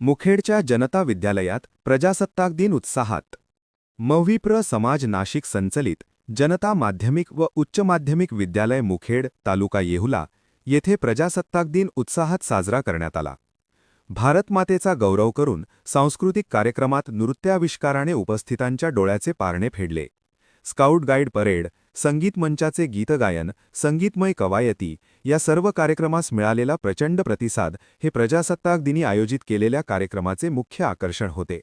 मुखेडच्या जनता विद्यालयात प्रजासत्ताक दिन उत्साहात. मव्हीप्र समाज नाशिक संचलित जनता माध्यमिक व उच्च माध्यमिक विद्यालय मुखेड तालुका येहुला येथे प्रजासत्ताक दिन उत्साहात साजरा करण्यात आला. भारतमातेचा गौरव करून सांस्कृतिक कार्यक्रमात नृत्याविष्काराने उपस्थितांच्या डोळ्याचे पारणे फेडले. स्काउट गाईड परेड संगीत मंचाचे गीतगायन संगीतमय कवायती या सर्व कार्यक्रमास मिळालेला प्रचंड प्रतिसाद हे प्रजासत्ताक दिनी आयोजित केलेल्या कार्यक्रमाचे मुख्य आकर्षण होते.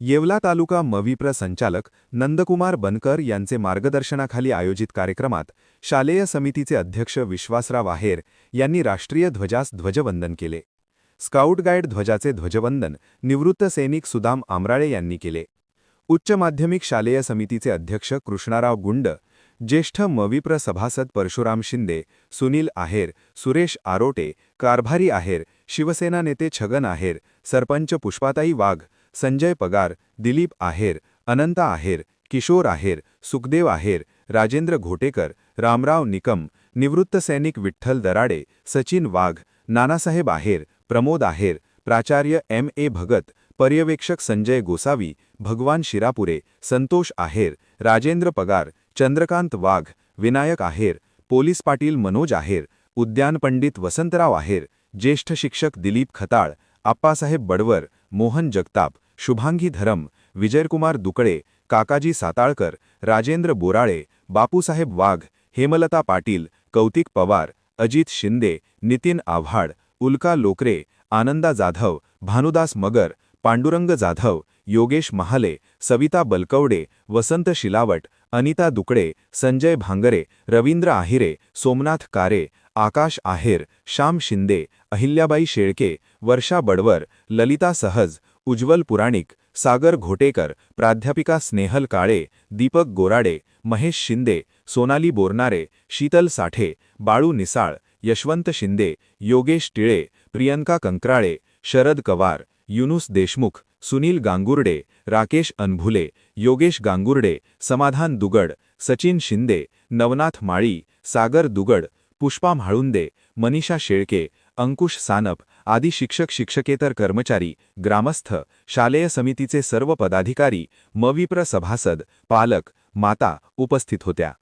येवला तालुका मविप्र संचालक नंदकुमार बनकर यांचे मार्गदर्शनाखाली आयोजित कार्यक्रमात शालेय समितीचे अध्यक्ष विश्वासराव आहेर यांनी राष्ट्रीय ध्वजास ध्वजवंदन केले. स्काउट गाईड ध्वजाचे ध्वजवंदन निवृत्त सैनिक सुदाम आमराळे यांनी केले. उच्च माध्यमिक शालेय समितीचे अध्यक्ष कृष्णाराव गुंड ज्येष्ठ मविप्र सभासद परशुराम शिंदे सुनील आहेर सुरेश आरोटे कारभारी आहेर शिवसेना नेते छगन आहेर सरपंच पुष्पाताई वाघ संजय पगार दिलीप आहेर अनंता आहेर किशोर आहेर सुखदेव आहेर राजेंद्र घोटेकर रामराव निकम निवृत्त सैनिक विठ्ठल दराडे सचिन वाघ नानासाहेब आहेर प्रमोद आहेर प्राचार्य एम ए भगत पर्यवेक्षक संजय गोसावी भगवान शिरापुरे संतोष आहेर राजेंद्र पगार चंद्रकांत वाघ विनायक आहेर पोलीस पाटील मनोज आहेर उद्यान पंडित वसंतराव आहेर ज्येष्ठ शिक्षक दिलीप खताळ आप्पासाहेब बडवर मोहन जगताप शुभांगी धरम विजयकुमार दुकडे काकाजी साताळकर राजेंद्र बोराळे बापूसाहेब वाघ हेमलता पाटील कौतिक पवार अजित शिंदे नितीन आव्हाड उल्का लोकरे आनंदा जाधव भानुदास मगर पांडुरंग जाधव योगेश महाले सविता बलकवडे वसंत शिलावट अनिता दुकडे संजय भांगरे रवींद्र आहिरे सोमनाथ कारे आकाश आहेर श्याम शिंदे अहिल्याबाई शेळके वर्षा बडवर ललिता सहज उज्ज्वल पुराणिक सागर घोटेकर प्राध्यापिका स्नेहल काळे दीपक गोराडे महेश शिंदे सोनाली बोरनारे शीतल साठे बाळू निसाळ यशवंत शिंदे योगेश टिळे प्रियंका कंक्राळे शरद कवार युनुस देशमुख सुनील गांगुर्डे राकेश अनभुले योगेश गांगुर्डे समाधान दुगड सचिन शिंदे नवनाथ माळी सागर दुगड पुष्पा म्हाळुंदे मनीषा शेळके अंकुश सानप आदी शिक्षक शिक्षकेतर कर्मचारी ग्रामस्थ शालेय समितीचे सर्व पदाधिकारी मविप्र सभासद पालक माता उपस्थित होत्या.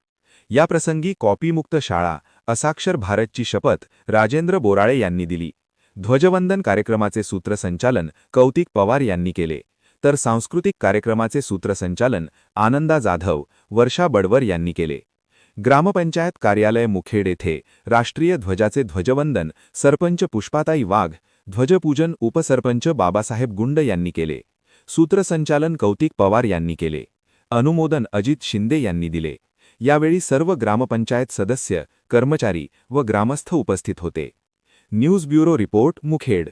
याप्रसंगी कॉपीमुक्त शाळा असाक्षर भारतची शपथ राजेंद्र बोराळे यांनी दिली. ध्वजवंदन कार्यक्रमाचे सूत्रसंचालन कौतिक पवार यांनी केले. तर सांस्कृतिक कार्यक्रमाचे सूत्रसंचालन आनंदा जाधव वर्षा बडवर यांनी केले. ग्रामपंचायत कार्यालय मुखेड येथे राष्ट्रीय ध्वजाचे ध्वजवंदन सरपंच पुष्पाताई वाघ ध्वजपूजन उपसरपंच बाबासाहेब गुंड यांनी केले. सूत्रसंचालन कौतिक पवार यांनी केले. अनुमोदन अजित शिंदे यांनी दिले. यावेळी सर्व ग्रामपंचायत सदस्य कर्मचारी व ग्रामस्थ उपस्थित होते. News bureau report Mukhed.